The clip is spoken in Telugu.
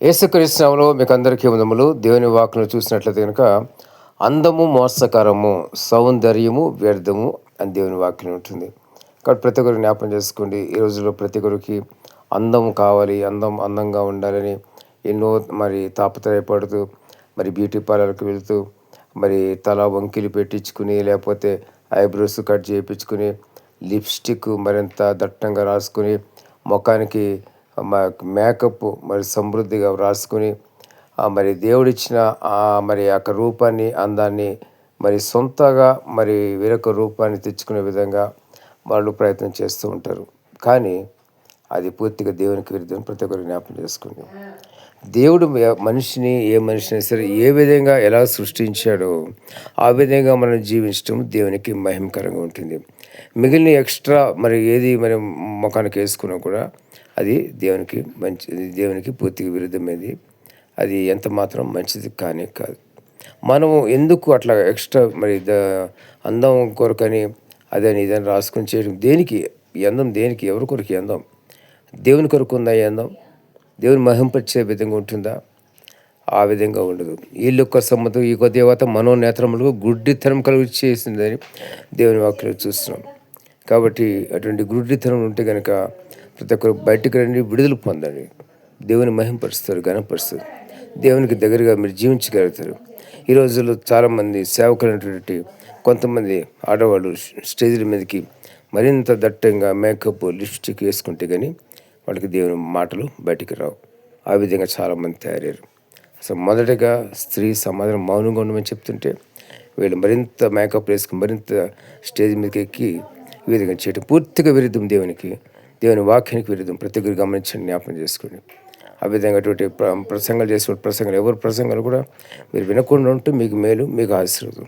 యేసుక్రీస్తునామలో మీకు అందరికీ వందములు. దేవుని వాక్ను చూసినట్లయితే కనుక అందము మోసకరము సౌందర్యము వ్యర్థము అని దేవుని వాక్యం ఉంటుంది. కాబట్టి ప్రతి ఒక్కరు జ్ఞాపం చేసుకోండి. ఈ రోజుల్లో ప్రతి ఒక్కరికి అందం కావాలి అందం అందంగా ఉండాలని ఎన్నో మరి తాపత్రయపడుతూ మరి బ్యూటీ పార్లర్కి వెళుతూ మరి తల వంకిలు పెట్టించుకుని లేకపోతే ఐబ్రోస్ కట్ చేయించుకుని లిప్స్టిక్ మరింత దట్టంగా రాసుకుని ముఖానికి మేకప్ మరి సమృద్ధిగా రాసుకుని మరి దేవుడిచ్చిన మరి యొక్క రూపాన్ని అందాన్ని మరి సొంతగా మరి వేరొక రూపాన్ని తెచ్చుకునే విధంగా వాళ్ళు ప్రయత్నం చేస్తూ ఉంటారు. కానీ అది పూర్తిగా దేవునికి విరుద్ధం ప్రతి ఒక్కరు జ్ఞాపకం చేసుకోండి దేవుడు మనిషిని ఏ మనిషిని సరే ఏ విధంగా ఎలా సృష్టించాడో ఆ విధంగా మనం జీవించడం దేవునికి మహిమకరంగా ఉంటుంది. మిగిలిన ఎక్స్ట్రా మరి ఏది మరి ముఖానికి వేసుకున్నా కూడా అది దేవునికి మంచి దేవునికి పూర్తిగా విరుద్ధమైనది అది ఎంత మాత్రం మంచిది కానీ కాదు. మనము ఎందుకు అట్లా ఎక్స్ట్రా మరి అందం కొరకని అదని ఇదని రాసుకొని చేయడం దేనికి అందం? దేనికి? ఎవరి కొరకు అందం? దేవుని కొరకు ఉందా దేవుని మహింపరిచే విధంగా ఉంటుందా? ఆ విధంగా ఉండదు. వీళ్ళొక్క సమ్మతం ఈ దేవత మనోనేత్రములకు గుడ్డితనం కలిగి చేసిందని దేవుని వాక్యలో చూస్తున్నాం. కాబట్టి అటువంటి గుడ్డితనం ఉంటే కనుక ప్రతి ఒక్కరు బయటికి రండి విడుదల పొందండి. దేవుని మహింపరుస్తారు ఘనపరుస్తారు. దేవునికి దగ్గరగా మీరు జీవించగలుగుతారు. ఈ రోజుల్లో చాలామంది సేవకులైనటువంటి కొంతమంది ఆడవాళ్ళు స్టేజ్ల మీదకి మరింత దట్టంగా మేకప్ లిప్స్టిక్ వేసుకుంటే కానీ వాళ్ళకి దేవుని మాటలు బయటికి రావు. ఆ విధంగా చాలామంది తయారయ్యారు. అసలు మొదటగా స్త్రీ సమాధానం మౌనంగా ఉండమని చెప్తుంటే వీళ్ళు మరింత మేకప్ వేసుకుని మరింత స్టేజ్ మీదకి ఎక్కి ఈ విధంగా చేయటం పూర్తిగా విరుద్ధం దేవునికి. దేవుని వాక్యానికి విరుద్ధం. ప్రతి ఒక్కరు గమనించండి జ్ఞాపనం చేసుకోండి. ఆ విధంగా అటువంటి ప్రసంగాలు చేసే ప్రసంగాలు ఎవరు ప్రసంగాలు కూడా మీరు వినకుండా ఉంటే మీకు మేలు మీకు ఆశీర్వదం.